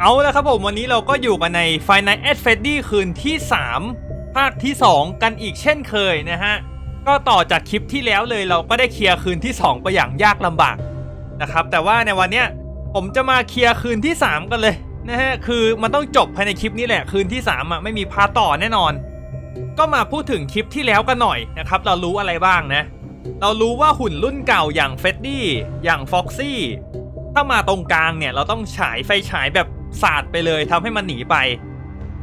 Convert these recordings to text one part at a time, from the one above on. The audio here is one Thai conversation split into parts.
เอาแล้วครับผมวันนี้เราก็อยู่กันใน Five Nights at Freddy คืนที่ 3 ภาคที่ 2 กันอีกเช่นเคยนะฮะ ก็ต่อจากคลิปที่แล้วเลยเราก็ได้เคลียร์คืนที่ 2 ไปอย่างยากลำบากนะครับ แต่ว่าในวันเนี้ยผมจะมาเคลียร์คืนที่ 3 กันเลยนะฮะ คือมันต้องจบภายในคลิปนี้แหละคืนที่ 3 อะไม่มีพาต่อแน่นอน ก็มาพูดถึงคลิปที่แล้วกันหน่อยนะครับเรารู้อะไรบ้างนะ เรารู้ว่าหุ่นรุ่นเก่าอย่างเฟดดี้อย่างฟ็อกซี่ถ้ามาตรงกลางเนี่ยเราต้องฉายไฟฉายแบบ สาดไปเลยทำให้มันหนีไป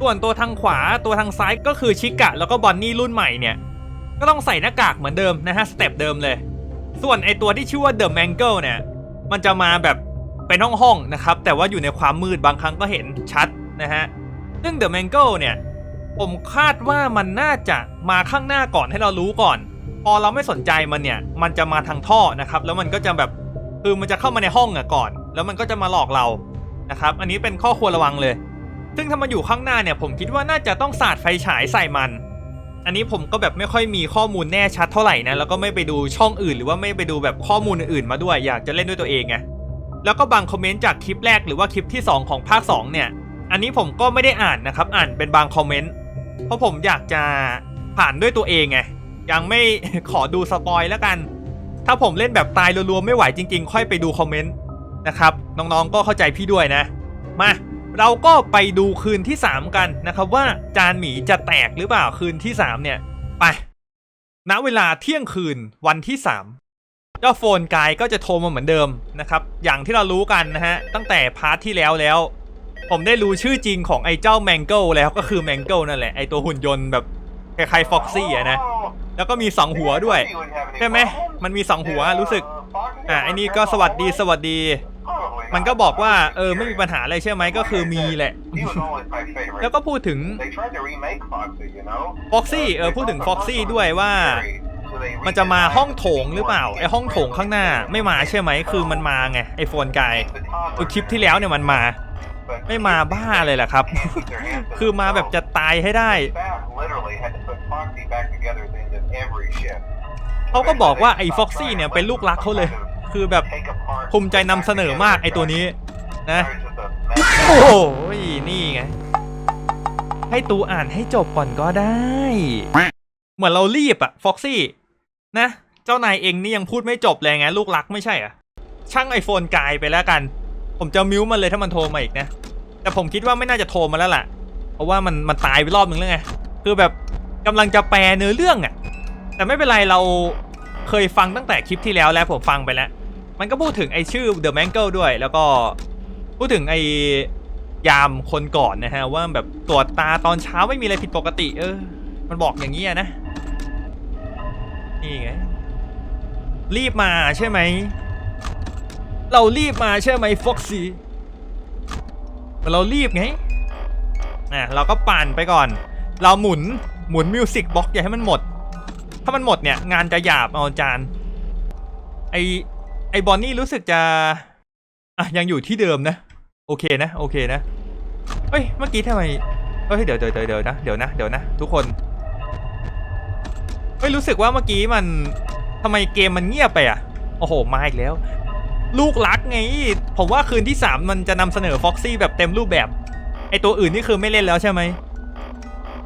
ส่วนตัวทางขวาตัวทางซ้ายก็คือชิกะแล้วก็บอนนี่รุ่นใหม่เนี่ยก็ต้องใส่หน้ากากเหมือนเดิมนะฮะสเต็ปเดิมเลย ส่วนไอตัวที่ชื่อว่าเดอะแมงเกิลเนี่ยมันจะมาแบบเป็นห้องห้องๆนะครับ แต่ว่าอยู่ในความมืดบางครั้งก็เห็นชัดนะฮะซึ่งเดอะแมงเกิลเนี่ยผมคาดว่ามันน่าจะมาข้างหน้าก่อนให้เรารู้ก่อน พอเราไม่สนใจมันเนี่ย มันจะมาทางท่อนะครับ แล้วมันก็จะแบบคือมันจะเข้ามาในห้องอะก่อน แล้วมันก็จะมาหลอกเรา นะครับ อันนี้เป็นข้อควรระวังเลย ซึ่งถ้ามันอยู่ข้างหน้าเนี่ย ผมคิดว่าน่าจะต้องสาดไฟฉายใส่มัน อันนี้ผมก็แบบไม่ค่อยมีข้อมูลแน่ชัดเท่าไหร่นะ แล้วก็ไม่ไปดูช่องอื่น หรือว่าไม่ไปดูแบบข้อมูลอื่นๆมาด้วย อยากจะเล่นด้วยตัวเองไง แล้วก็บางคอมเมนต์จากคลิปแรกหรือว่าคลิปที่ 2 ของภาค 2 เนี่ย อันนี้ผมก็ไม่ได้อ่านนะครับ อ่านเป็นบางคอมเมนต์ เพราะผมอยากจะผ่านด้วยตัวเองไง ยังไม่ขอดูสปอยแล้วกัน ถ้าผมเล่นแบบตายรัวๆไม่ไหวจริง ๆ ค่อยไปดูคอมเมนต์ นะครับ น้องๆก็เข้าใจพี่ด้วยนะ มาเราก็ไปดูคืนที่ 3 กันนะครับว่าจานหมีจะแตกหรือเปล่าคืนที่ 3 เนี่ย ไป ณเวลาเที่ยงคืนวันที่ 3 เจ้าโฟนกายก็จะโทรมาเหมือนเดิมนะครับ อย่างที่เรารู้กันนะฮะ ตั้งแต่พาร์ทที่แล้วแล้ว ผมได้รู้ชื่อจริงของไอ้เจ้าแมงเกิลแล้วก็คือแมงเกิลนั่นแหละ ไอ้ตัวหุ่นยนต์แบบคล้ายๆฟ็อกซี่อะนะ แล้วก็มีสองหัวด้วย ใช่ไหมมันมีสองหัวรู้สึก อะไอ้นี่ก็สวัสดีสวัสดี มันก็บอกว่าเออไม่มีปัญหาอะไรใช่ไหมก็คือมีแหละ แล้วก็พูดถึงฟ็อกซี่เออพูดถึงฟ็อกซี่ด้วยว่า มันจะมาห้องโถงหรือเปล่าไอห้องโถงข้างหน้าไม่มาใช่ไหมคือมันมาไงไอโฟนกายคือคลิปที่แล้วเนี่ยมันมา ไม่มาบ้าเลยแหละครับ คือมาแบบจะตายให้ได้ เขาก็บอกว่าไอ้ฟ็อกซี่เนี่ยเป็นลูกรักเขาเลย คือแบบภูมิใจนำเสนอมากไอ้ตัวนี้นะโอ้โหนี่ไง ให้ตูอ่านให้จบก่อนก็ได้ เหมือนเรารีบอะฟ็อกซี่นะ เจ้านายเองนี่ยังพูดไม่จบเลยไงลูกรักไม่ใช่อะช่างไอโฟนกายไปแล้วกัน ผมจะมิวมันเลยถ้ามันโทรมาอีกนะ แต่ผมคิดว่าไม่น่าจะโทรมาแล้วล่ะ เพราะว่ามันมันตายไปรอบนึงแล้วไง คือแบบกำลังจะแปลเนื้อเรื่องอะ แต่ไม่เป็นไรเราเคยฟังตั้งแต่คลิปที่แล้วแล้วผมฟังไปแล้ว มันก็พูดถึงไอชื่อ The Mangle ด้วย แล้วก็พูดถึงไอยามคนก่อนนะฮะ ว่าแบบตรวจตาตอนเช้าไม่มีอะไรผิดปกติ เออ มันบอกอย่างนี้นะ นี่ไง รีบมาใช่ไหม เรารีบมาใช่ไหมฟ็อกซี่เรารีบไงอะเราก็ปั่นไปก่อน เราหมุนหมุนมิวสิกบล็อกอย่าให้มันหมด ถ้ามันหมดเนี่ยงานจะหยาบเอาจานไอไอบอนนี่รู้สึกจะอะยังอยู่ที่เดิมนะ โอเคนะ โอเคนะเฮ้ยเมื่อกี้ทำไมเฮ้ยเดี๋ยวเดี๋ยวเดี๋ยวนะเดี๋ยวนะเดี๋ยวนะ ทุกคนเฮ้ยรู้สึกว่าเมื่อกี้มันทำไมเกมมันเงียบไปอะ โอ้โห มาอีกแล้ว ลูกรักไง ผมว่าคืนที่ 3 มันจะนำเสนอฟ็อกซี่แบบเต็มรูปแบบ ไอตัวอื่นนี่คือไม่เล่นแล้วใช่ไหม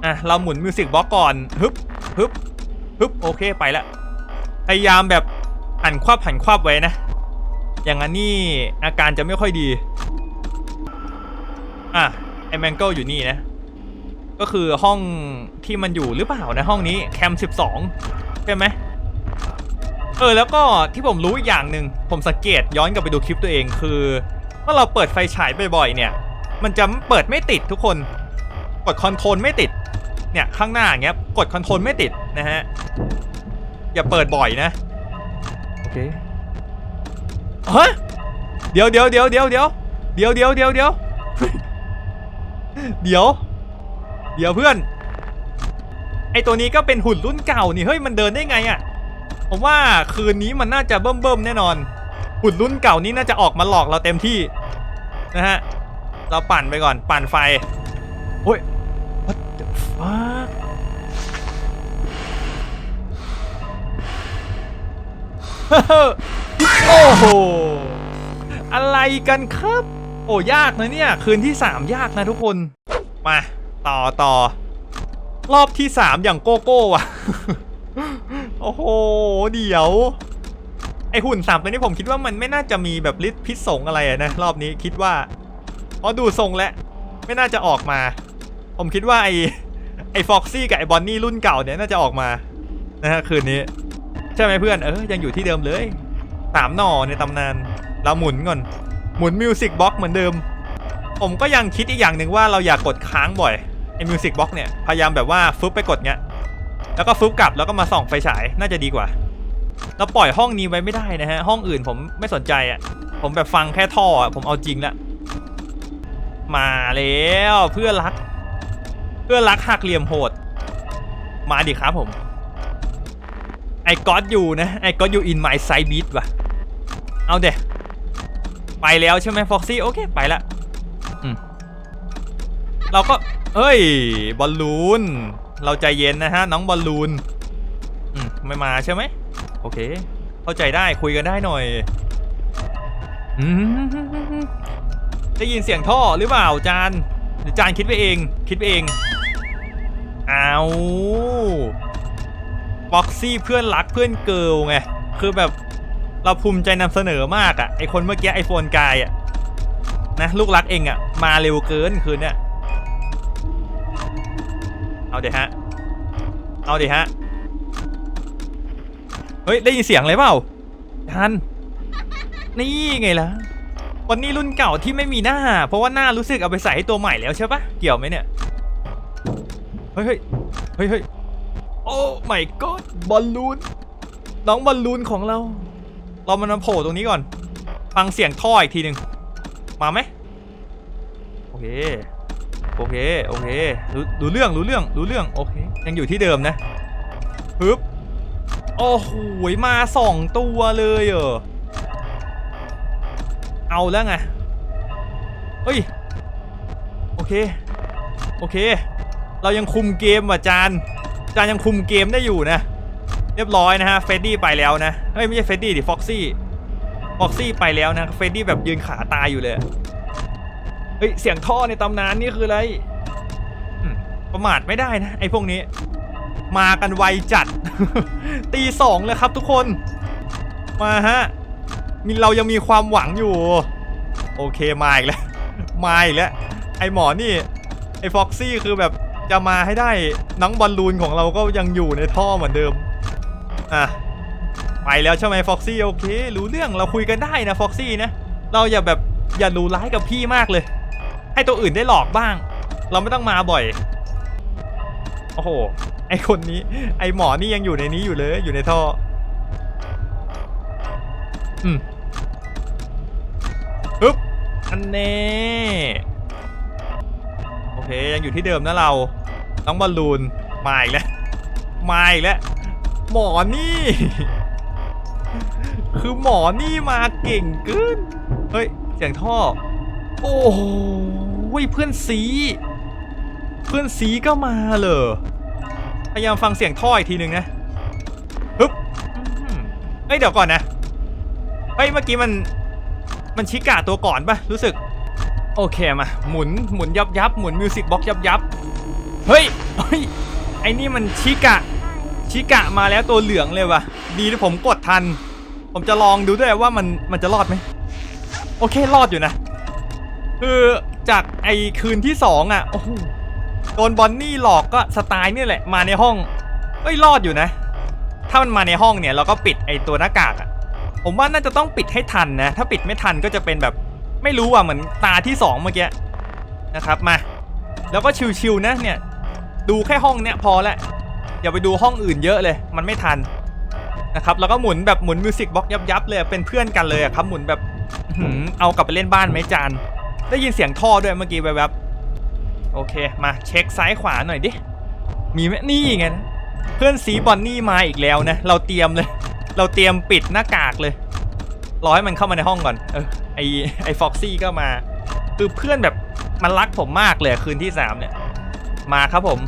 อะ เราหมุนมิวสิกบล็อกก่อน ฮึบฮึบ ฮึบโอเคไปละพยายามแบบหันควับหันควับไว้นะ อย่างนั้นนี่อาการจะไม่ค่อยดี อะไอแมงเกิลอยู่นี่นะ ก็คือห้องที่มันอยู่หรือเปล่านะห้องนี้แคม12ใช่ไหมเออแล้วก็ที่ผมรู้อีกอย่างหนึ่งผมสังเกตย้อนกลับไปดูคลิปตัวเองคือเมื่อเราเปิดไฟฉายบ่อยๆเนี่ย มันจะเปิดไม่ติดทุกคน กดคอนโทรลไม่ติดเนี่ยข้างหน้าอย่างเงี้ยกดคอนโทรลไม่ติดนะฮะ อย่าเปิดบ่อยนะโอเคฮะเดี๋ยวเดี๋ยวเดี๋ยวเดี๋ยวเดี๋ยวเดี๋ยวเดี๋ยวเดี๋ยวเดี๋ยวเดี๋ยวเดี๋ยวเพื่อน ไอตัวนี้ก็เป็นหุ่นรุ่นเก่านี่เฮ้ยมันเดินได้ไงอะ่ะผมว่าคืนนี้มันน่าจะเบิ่มเบิ่มๆแน่นอน หุ่นรุ่นเก่านี้น่าจะออกมาหลอกเราเต็มที่นะฮะเราปั่นไปก่อนปั่นไฟโอ้ย what the fuck โอ้โห อะไรกันครับ โอ้ยากนะเนี่ย คืนที่ 3 ยากนะทุกคน มา ต่อต่อ รอบที่ 3 อย่างโกโก้ว่ะโอ้โห เดี๋ยว ไอหุ่นสามตัวนี้ผมคิดว่ามันไม่น่าจะมีแบบฤทธิ์พิษสงอะไรนะ รอบนี้คิดว่าพราะดูทรงแล้วไม่น่าจะออกมา ผมคิดว่าไอไอฟ็อกซี่กับไอบอนนี่รุ่นเก่าเนี่ยน่าจะออกมานะฮะคืนนี้ ช่ไหมเพื่อน เออ ยังอยู่ที่เดิมเลยสามหน่อในตำนาน เราหมุนก่อน หมุนมิวสิกบ็อกเหมือนเดิม ผมก็ยังคิดอีกอย่างหนึ่งว่าเราอยากกดค้างบ่อย ไอ้มิวสิกบ็อกเนี่ย พยายามแบบว่าฟึบไปกดเงี้ย แล้วก็ฟึบกลับแล้วก็มาส่องไฟฉาย น่าจะดีกว่า เราปล่อยห้องนี้ไว้ไม่ได้นะฮะ ห้องอื่นผมไม่สนใจอะ่ะ ผมแบบฟังแค่ท่ออะผมเอาจริงละ มาแล้วเพื่อรัก เพื่อรักหักเหลี่ยมโหด มาดิครับผม ไอ้ก็อดอยู่นะไอ้ก็อดอยู่อินไมซ์ไซบีทว่ะ เอาเดะไปแล้วใช่ไหมฟ็อกซี่โอเค ไปละเราก็ เอ้ย บอลลูน เราใจเย็นนะฮะ น้องบอลลูนไม่มาใช่ไหม โอเค เข้าใจได้คุยกันได้หน่อยอได้ยินเสียงท่อหรือเปล่าจาน จานคิดไปเอง คิดไปเอง เอา บ็อกซี่เพื่อนรักเพื่อนเกิลไง คือแบบเราภูมิใจนำเสนอมากอะไอคนเมื่อกี้ไอโฟนกายอะนะลูกรักเองอะมาเร็วเกินคืนเนี้ยเอาเดี๋ยวฮะ เอาเดี๋ยวฮะ เฮ้ย ได้ยินเสียงอะไรเปล่าทัน นี่ไงล่ะ วันนี้รุ่นเก่าที่ไม่มีหน้า เพราะว่าหน้ารู้สึกเอาไปใส่ให้ตัวใหม่แล้วใช่ปะเกี่ยวไหมเนี่ย เฮ้ยเฮ้ยเฮ้ย เฮ้ยโอ้ my god บอลลูนน้องบอลลูนของเรา เรามันมาโผล่ตรงนี้ก่อน ฟังเสียงท่ออีกทีหนึ่งมาไหมโอเคโอเคโอเครู้เรื่องรู้เรื่องรู้เรื่องโอเค ยังอยู่ที่เดิมนะปึ๊บโอ้โหมาสองตัวเลยเหรอเอาแล้วไงเฮ้ยโอเคโอเค เรายังคุมเกมว่ะจาน จานยังคุมเกมได้อยู่นะ เรียบร้อยนะฮะเฟดดี้ไปแล้วนะเฮ้ยไม่ใช่เฟดดี้ดิฟ็อกซี่ฟ็อกซี่ไปแล้วนะเฟดดี้แบบยืนขาตายอยู่เลยเฮ้ยเสียงท่อในตำนานนี่คืออะไรประมาทไม่ได้นะไอ้พวกนี้ มากันไวจัด ตีสองเลยครับทุกคน มาฮะมีเรายังมีความหวังอยู่ โอเคมาอีกแล้วมาอีกแล้วไอหมอนี่ไอฟ็อกซี่คือแบบ จะมาให้ได้น้องบอลลูนของเราก็ยังอยู่ในท่อเหมือนเดิม อะ ไปแล้วใช่ไหมฟ็อกซี่โอเค รู้เรื่องเราคุยกันได้นะฟ็อกซี่นะ เราอย่าแบบอย่ารู้ร้ายกับพี่มากเลย ให้ตัวอื่นได้หลอกบ้าง เราไม่ต้องมาบ่อย โอ้โห ไอคนนี้ ไอหมอนี่ยังอยู่ในนี้อยู่เลย อยู่ในท่อ อืมปึ๊บอันเน่โอเค ยังอยู่ที่เดิมนะเรา น้องบอลลูนมาอีกแล้วมาอีกแล้วหมอนี่ คือหมอนี่มาเก่งเกินเฮ้ยเสียงท่อ โอ้โหเพื่อนสีเพื่อนสีก็มาเลยพยายามฟังเสียงท่ออีกทีหนึ่งนะฮึบเฮ้ยเดี๋ยวก่อนนะเฮ้ยเมื่อกี้มันมันชิกาตัวก่อนปะรู้สึก โอเคมาหมุนหมุนยับยับหมุนมิวสิกบ็อกยับยับ เฮ้ยเฮ้ยไอ้นี่มันชิกะ ชิกะมาแล้วตัวเหลืองเลยว่ะดีที่ผมกดทัน ผมจะลองดูด้วยว่ามันมันจะรอดไหมโอเครอดอยู่นะคือจากไอ้คืนที่สองอะโอ้โหโดนบอนนี่หลอกก็สไตล์นี่แหละมาในห้องเอ้ยรอดอยู่นะ ถ้ามันมาในห้องเนี่ยเราก็ปิดไอตัวหน้ากากอะผมว่าน่าจะต้องปิดให้ทันนะ ถ้าปิดไม่ทันก็จะเป็นแบบ ไม่รู้อะเหมือนตาที่สองเมื่อกี้นะครับมา แล้วก็ชิวๆนะเนี่ย ดูแค่ห้องเนี้ยพอละอย่าไปดูห้องอื่นเยอะเลย มันไม่ทันนะครับแล้วก็หมุนแบบหมุนมิวสิกบ็อกยับๆเลยเป็นเพื่อนกันเลยอะครับหมุนแบบเอากลับไปเล่นบ้านไหมจานได้ยินเสียงท่อด้วยเมื่อกี้แบบโอเคมาเช็คซ้ายขวาหน่อยดิมีไหมนี่ไงนะเพื่อนสีบอนนี่มาอีกแล้วนะเราเตรียมเลย เราเตรียมปิดหน้ากากเลยรอให้มันเข้ามาในห้องก่อนเออไอไอฟ็อกซี่ก็มา คือเพื่อนแบบมันรักผมมากเลยคืนที่สามเนี่ย มาครับผม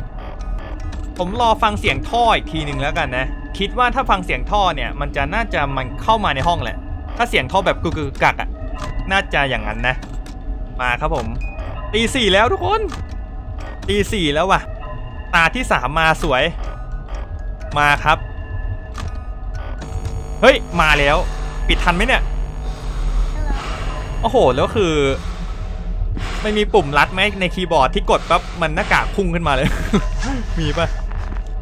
ผมรอฟังเสียงท่ออีกทีหนึ่งแล้วกันนะ คิดว่าถ้าฟังเสียงท่อเนี่ย มันจะน่าจะมันเข้ามาในห้องแหละ ถ้าเสียงท่อแบบกึกกกักๆอะน่าจะอย่างนั้นนะมมาครับผมตีสี่แล้วทุกคนตีสี่แล้วว่ะ ตาที่สามมาสวย มาครับ เฮ้ย มาแล้ว ปิดทันไหมเนี่ย โอ้โห แล้วคือ ไม่มีปุ่มลัดไหมในคีย์บอร์ดที่กดปั๊บมันหน้ากากพุ่งขึ้นมาเลย มีปะ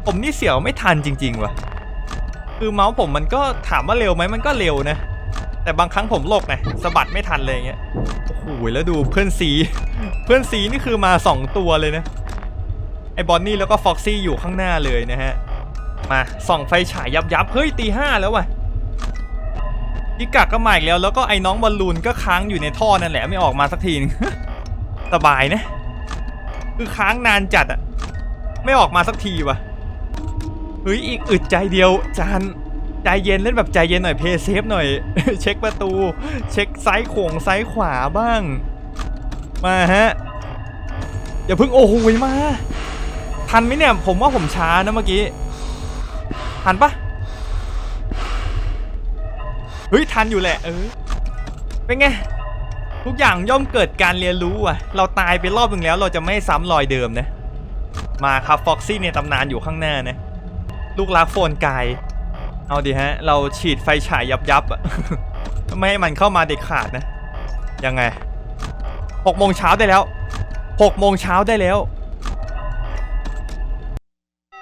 ผมนี่เสียวไม่ทันจริงๆว่ะ คือเมาส์ผมมันก็ถามว่าเร็วไหมมันก็เร็วนะ แต่บางครั้งผมโลกไงสะบัดไม่ทันเลยอย่างเงี้ย โอ้โหแล้วดูเพื่อนสี เพื่อนสีนี่คือมาสองตัวเลยนะ ไอ้บอนนี่แล้วก็ฟ็อกซี่อยู่ข้างหน้าเลยนะฮะ มาส่องไฟฉายยับยับๆเฮ้ยตีห้าแล้วว่ะพิกักก็มาอีกแล้วแล้วก็ไอ้น้องบอลลูนก็ค้างอยู่ในท่อนั่นแหละไม่ออกมาสักทีนึง สบายนะ คือค้างนานจัดอะไม่ออกมาสักทีว่ะเฮ้ยอีกอึดใจเดียวจานใจเย็นเล่นแบบใจเย็นหน่อยเพย์เซฟหน่อย เช็คประตู เช็คซ้ายโขงซ้ายขวาบ้าง มาฮะ อย่าเพิ่งโอ้โหมา ทันไหมเนี่ย ผมว่าผมช้านะเมื่อกี้ ทันปะเฮ้ย ทันอยู่แหละ เออเป็นไง ทุกอย่างย่อมเกิดการเรียนรู้อะ เราตายไปรอบหนึ่งแล้วเราจะไม่ซ้ำรอยเดิมนะ มาครับฟ็อกซี่ในตำนานอยู่ข้างหน้านะ ลูกรักโฟนกาย เอาดิฮะ เราฉีดไฟฉายยับยับอะไม่ให้มันเข้ามาเด็ดขาดนะ ยังไงหกโมงเช้าได้แล้วหกโมงเช้าได้แล้ว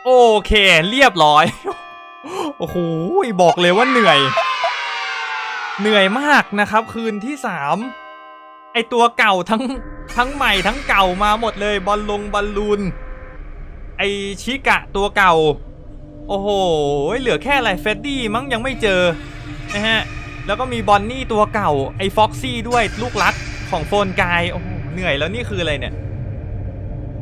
โอเค เรียบร้อย โอ้โหบอกเลยว่าเหนื่อย เหนื่อยมากนะครับ คืนที่สาม ตัวเก่าทั้งทั้งใหม่ทั้งเก่ามาหมดเลยบอลลงบอลลูน ไอชิกะตัวเก่า โอ้โห เหลือแค่อะไรเฟดดี้มั้งยังไม่เจอนะฮะ แล้วก็มีบอนนี่ตัวเก่า ไอฟ็อกซี่ด้วยลูกรักของโฟนกาย โอ้โห เหนื่อยแล้วนี่คืออะไรเนี่ย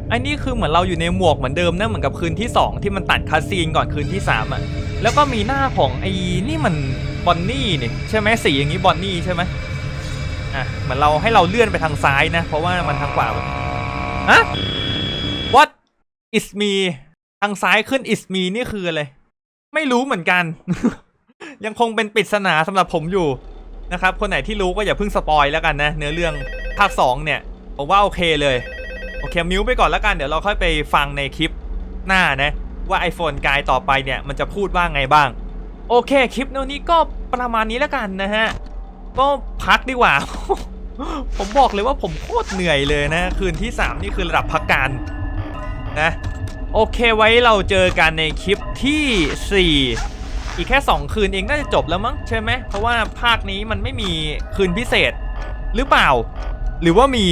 ไอ้นี่คือเหมือนเราอยู่ในหมวกเหมือนเดิมนะเหมือนกับคืนที่ 2 ที่มันตัดคาซีนก่อนคืนที่3อะแล้วก็มีหน้าของไอ้นี่มันบอนนี่นี่ใช่ไหมสีอย่างนี้บอนนี่ใช่ไหม อะเหมือนเราให้เราเลื่อนไปทางซ้ายนะ เพราะว่ามันทางขวาฮะ what is me ทางซ้ายขึ้น is me นี่คืออะไร ไม่รู้เหมือนกัน ยังคงเป็นปริศนาสำหรับผมอยู่นะครับ คนไหนที่รู้ก็อย่าเพิ่งสปอยแล้วกันนะ เนื้อเรื่องภาค 2 เนี่ย ผมว่าโอเคเลย โอเคมิวไปก่อนแล้วกัน เดี๋ยวเราค่อยไปฟังในคลิปหน้านะ ว่า iPhone กายต่อไปเนี่ย มันจะพูดว่าไงบ้าง โอเค คลิปนี้ก็ประมาณนี้แล้วกันนะฮะ ก็พักดีกว่า ผมบอกเลยว่าผมโคตรเหนื่อยเลยนะ คืนที่ 3 นี่คือระดับพักการนะโอเคไว้เราเจอกันในคลิปที่ 4 อีกแค่ 2 คืนเองน่าจะจบแล้วมั้งใช่ไหมเพราะว่าภาคนี้มันไม่มีคืนพิเศษ หรือเปล่า หรือว่ามี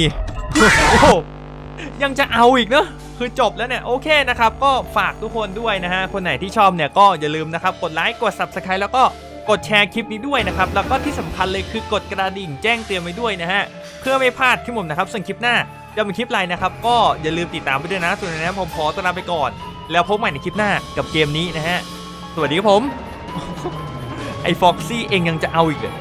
โอ้ยังจะเอาอีกเนอะคือจบแล้วเนี่ย โอเคนะครับ ก็ฝากทุกคนด้วยนะฮะ คนไหนที่ชอบเนี่ยก็อย่าลืมนะครับ กดไลค์กด Subscribe แล้วก็ กดแชร์คลิปนี้ด้วยนะครับ แล้วก็ที่สำคัญเลยคือกดกระดิ่งแจ้งเตือนไว้ด้วยนะฮะ เพื่อไม่พลาดที่ผมนะครับส่วนคลิปหน้าจะเป็นคลิปอะไรนะครับ ก็อย่าลืมติดตามไปด้วยนะส่วนนี้ผมขอตัวลาไปก่อน แล้วพบใหม่ในคลิปหน้ากับเกมนี้นะฮะ สวัสดีครับผม ไอ้ฟ็อกซี่เองยังจะเอาอีกเหรอ